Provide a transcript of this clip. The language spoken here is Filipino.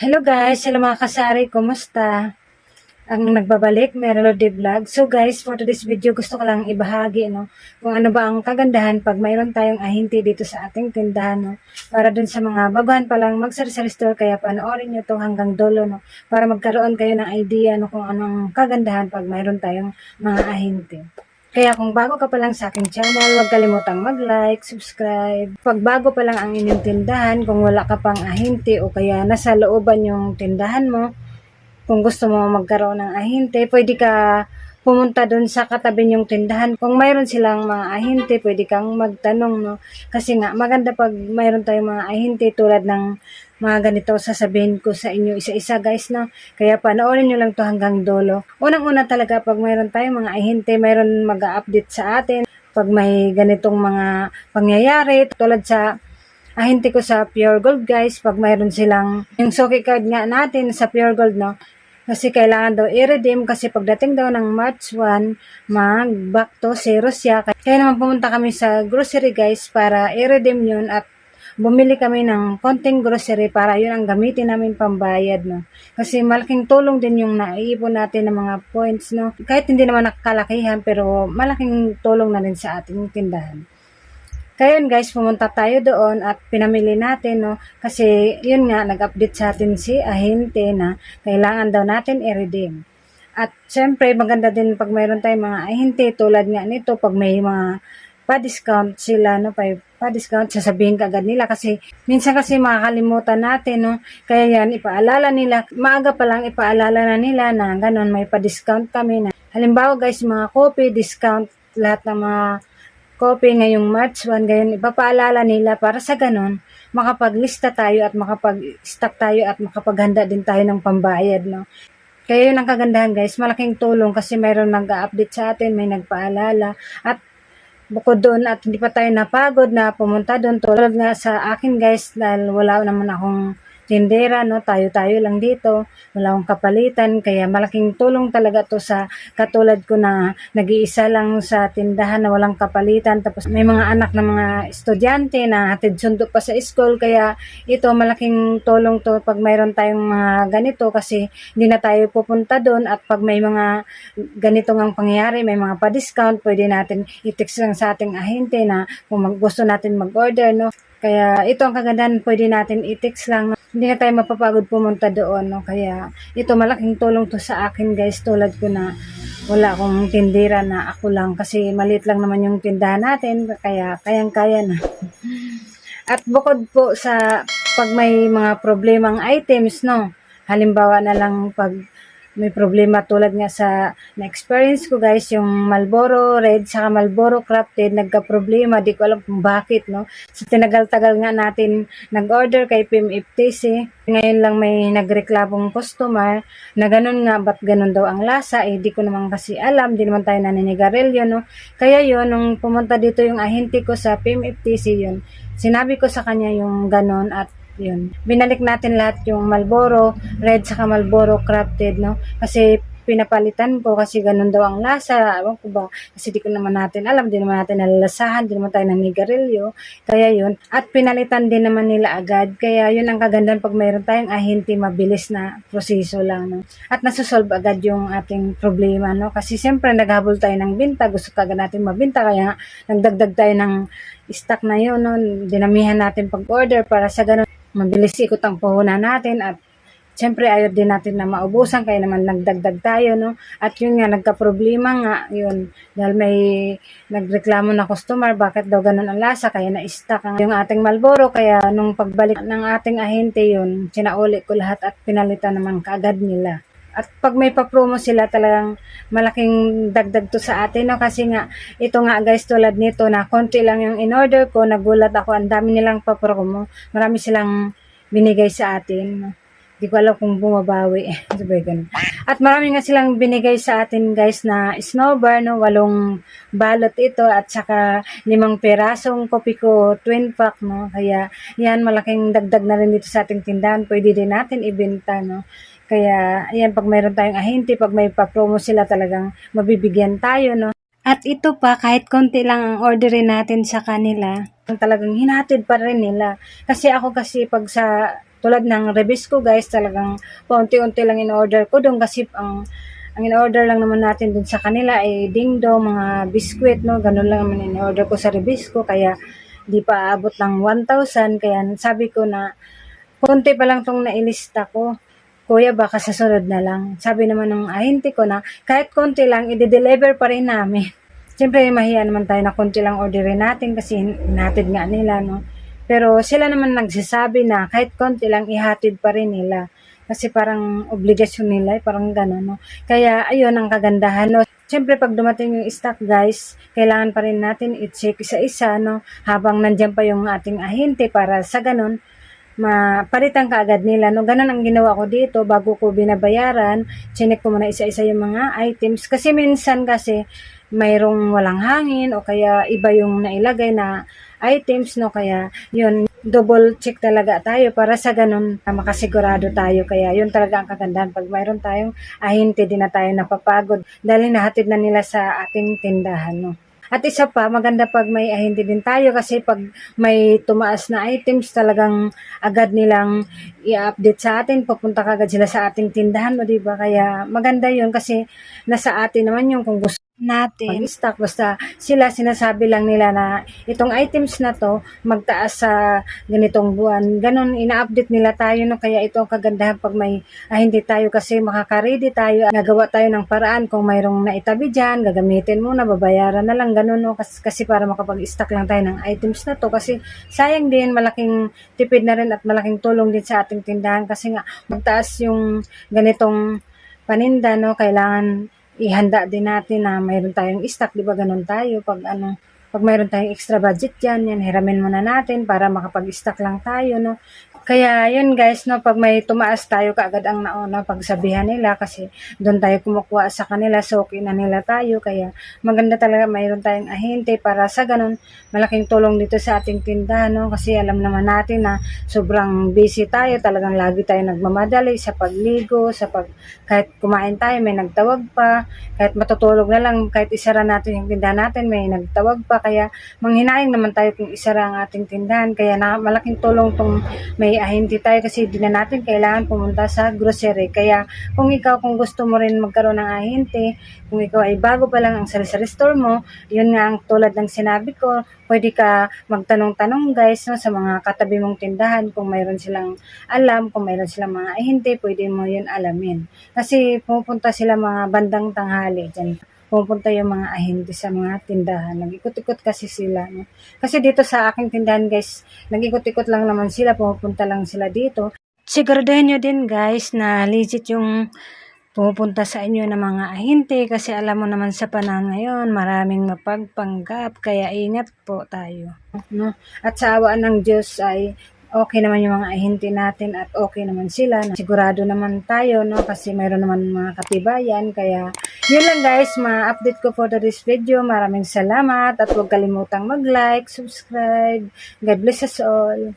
Hello guys, hello mga kasari, kumusta? Ang nagbabalik, Merlo de Vlog. So guys, for today's video, gusto ko lang ibahagi no, kung ano ba ang kagandahan pag mayroon tayong ahinti dito sa ating tindahan. No, para dun sa mga baguhan pa lang mag-sari-sari store, kaya panoorin nyo to hanggang dulo. No, para magkaroon kayo ng idea no, kung anong kagandahan pag mayroon tayong mga ahinti. Kaya kung bago ka pa lang sa aking channel, huwag kalimutang mag-like, subscribe. Pag bago pa lang ang inyong tindahan, kung wala ka pang ahinti o kaya nasa looban yung tindahan mo, kung gusto mo magkaroon ng ahinte, pwede ka pumunta doon sa katabi yung tindahan. Kung mayroon silang mga ahinte, pwede kang magtanong, no? Kasi nga, maganda pag mayroon tayong mga ahinte tulad ng mga ganito sasabihin ko sa inyo isa-isa guys no kaya panoorin nyo lang to hanggang dulo unang-una talaga pag mayroon tayong mga ahinte mayroon mag-update sa atin pag may ganitong mga pangyayari tulad sa ahinte ko sa Pure Gold guys pag mayroon silang yung Soki card nga natin sa Pure Gold no kasi kailangan daw i-redeem kasi pagdating daw ng March 1 mag back to zero siya kaya naman pumunta kami sa grocery guys para i-redeem yun at bumili kami ng konting grocery para yun ang gamitin namin pambayad, no. Kasi malaking tulong din yung naiipon natin ng mga points, no. Kahit hindi naman nakakalakihan, pero malaking tulong na rin sa ating tindahan. Kaya guys, pumunta tayo doon at pinamili natin, no. Kasi yun nga, nag-update sa atin si Ahinte na kailangan daw natin i-redeem. At syempre, maganda din pag mayroon tayong mga ahinte tulad nga nito, pag may mga pa-discount sila, no, pa, pa-discount, sasabihin ka agad nila kasi minsan kasi makakalimutan natin, no, kaya yan, ipaalala nila, maaga pa lang ipaalala na nila na ganun, may pa-discount kami na, halimbawa guys, mga coffee, discount, lahat ng mga coffee ngayong March 1, gayon, ipapaalala nila para sa ganun, makapaglista tayo at makapag-stock tayo at makapaghanda din tayo ng pambayad, no. Kaya yun ang kagandahan guys, malaking tulong kasi mayroon nag-update sa atin, may nagpaalala. At bukod doon at hindi pa tayo napagod na pumunta doon. Tulad nga sa akin guys dahil wala naman akong tindera no tayo-tayo lang dito wala akong kapalitan kaya malaking tulong talaga to sa katulad ko na nag-iisa lang sa tindahan na walang kapalitan tapos may mga anak na mga estudyante na hatid sundo pa sa school kaya ito malaking tulong to pag mayroon tayong mga ganito kasi hindi na tayo pupunta doon at pag may mga ganito ngang pangyayari, may mga pa-discount, pwede natin i-text lang sa ating ahente na kung mag, gusto natin mag-order, no? Kaya ito ang kagandahan, pwede natin i-text lang. Hindi na tayo mapapagod pumunta doon, no? Kaya ito malaking tulong to sa akin, guys, tulad ko na wala akong tindera na ako lang kasi maliit lang naman yung tindahan natin, kaya kayang-kaya na. At bukod po sa pag may mga problemang items, no? Halimbawa na lang pag may problema tulad nga sa na-experience ko guys, yung Malboro Red saka Malboro Crafted, nagka-problema, di ko alam kung bakit, no? Sa tinagal-tagal nga natin nag-order kay PMFTC, ngayon lang may nagreklamong customer na ganun nga, ba't ganun daw ang lasa, eh di ko naman kasi alam, di naman tayo naninigarilyo, no? Kaya yun, nung pumunta dito yung ahente ko sa PMFTC yun, sinabi ko sa kanya yung ganun at yun. Binalik natin lahat yung Malboro Red saka Malboro Crafted, no? Kasi pinapalitan ko kasi ganun daw ang lasa. Ewan ko ba? Kasi di ko naman natin alam. Di naman natin nalalasahan. Di naman tayo nanigarilyo. Kaya yun. At pinalitan din naman nila agad. Kaya yun ang kagandahan pag mayroon tayong ahinti, mabilis na proseso lang. No? At nasusolve agad yung ating problema. No? Kasi siyempre naghabol tayo ng binta. Gusto kagad natin mabinta. Kaya nagdagdag tayo ng stock na yun. No? Dinamihan natin pag-order para sa ganun mabilis ikot ang puhunan natin at Siyempre, ayaw din natin na maubusan, kaya naman nagdagdag tayo, no? At yun nga, nagka-problema nga, yun, dahil may nagreklamo na customer, bakit daw ganun ang lasa, kaya na-stock ang yung ating Malboro, kaya nung pagbalik ng ating ahente yun, sinauli ko lahat at pinalitan naman kaagad nila. At pag may pa-promo sila talagang malaking dagdag to sa atin, no? Kasi nga, ito nga guys, tulad nito na konti lang yung in-order ko, nagulat ako, ang dami nilang pa-promo. Marami silang binigay sa atin. no? Di ko alam kung bumabawi. Sabi ganun. At marami nga silang binigay sa atin guys na snowbar, no? Walong balot ito at saka limang perasong kopi ko twin pack, no? Kaya yan, malaking dagdag na rin dito sa ating tindahan. Pwede din natin ibenta, no? Kaya, ayan, pag mayroon tayong ahente, pag may pa-promo sila talagang mabibigyan tayo, no? At ito pa, kahit konti lang ang orderin natin sa kanila, talagang hinatid pa rin nila. Kasi ako kasi pag sa Tulad ng Rebisco guys, talagang paunti-unti lang in-order ko doon kasi ang ang in-order lang naman natin dun sa kanila ay dingdo, mga biskwit, no? Ganun lang naman in-order ko sa Rebisco. Kaya, di pa aabot ng 1,000. Kaya, sabi ko na, konti pa lang tong nailista ko. Kuya, baka sa sunod na lang. Sabi naman ng ahinti ko na, kahit konti lang, i-deliver pa rin namin. Siyempre, mahiya naman tayo na konti lang orderin natin kasi hinatid nga nila, no? Pero sila naman nagsasabi na kahit konti lang ihatid pa rin nila. Kasi parang obligasyon nila, eh, parang gano'n, no? Kaya, ayun ang kagandahan, no? Siyempre, pag dumating yung stock, guys, kailangan pa rin natin i-check isa-isa, no? Habang nandyan pa yung ating ahente para sa ganun, mapalitan ka agad nila. No, ganun ang ginawa ko dito bago ko binabayaran. Chinek ko muna isa-isa yung mga items. Kasi minsan kasi mayroong walang hangin o kaya iba yung nailagay na items no kaya yun double check talaga tayo para sa ganun na makasigurado tayo kaya yun talaga ang kagandahan pag mayroon tayong ahinte din na tayo napapagod dahil nahatid na nila sa ating tindahan no at isa pa, maganda pag may ahente din tayo kasi pag may tumaas na items, talagang agad nilang i-update sa atin. Papunta kagad sila sa ating tindahan, o diba? Kaya maganda yun kasi nasa atin naman yung kung gusto natin. Stock basta sila sinasabi lang nila na itong items na to magtaas sa ganitong buwan. Ganon ina-update nila tayo no? Kaya ito ang kagandahan pag may ah, hindi tayo kasi makaka-ready tayo nagawa tayo ng paraan kung mayroong naitabi dyan gagamitin muna babayaran na lang ganon no? Kasi, kasi para makapag-stock lang tayo ng items na to. Kasi sayang din malaking tipid na rin at malaking tulong din sa ating tindahan. Kasi nga magtaas yung ganitong paninda no? Kailangan ihanda din natin na mayroon tayong stock, di ba ganun tayo pag ano, pag mayroon tayong extra budget yan, yan, hiramin muna natin para makapag-stock lang tayo, no. Kaya yun guys, no, pag may tumaas tayo kaagad ang nauna pagsabihan nila kasi doon tayo kumukuha sa kanila, so okay na nila tayo. Kaya maganda talaga mayroon tayong ahente para sa ganun, malaking tulong dito sa ating tindahan, no, kasi alam naman natin na sobrang busy tayo, talagang lagi tayo nagmamadali sa pagligo, sa pag, kahit kumain tayo, may nagtawag pa, kahit matutulog na lang, kahit isara natin yung tindahan natin, may nagtawag pa, kaya manghinaing naman tayo kung isara ang ating tindahan, kaya na, malaking tulong tong may ahente tayo kasi di na natin kailangan pumunta sa grocery, kaya kung ikaw, kung gusto mo rin magkaroon ng ahente, kung ikaw ay bago pa lang ang sari-sari store mo, yun nga ang tulad ng sinabi ko, pwede ka magtanong-tanong guys no, sa mga katabi mong tindahan kung mayroon silang alam, kung mayroon silang mga ahente, pwede mo yun alamin. Kasi pupunta sila mga bandang tanghali dyan. Pupunta yung mga ahente sa mga tindahan. Nag-ikot-ikot kasi sila. No? Kasi dito sa aking tindahan guys, nag-ikot-ikot lang naman sila. Pupunta lang sila dito. Siguraduhin nyo din guys na legit yung pumupunta sa inyo ng mga ahente kasi alam mo naman sa panahon ngayon maraming mapagpanggap kaya ingat po tayo no? at sa awaan ng Diyos ay okay naman yung mga ahente natin at okay naman sila sigurado naman tayo no? Kasi mayroon naman mga katibayan. Kaya yun lang guys. Ma-update ko for this video. Maraming salamat at huwag kalimutang mag-like subscribe. God bless us all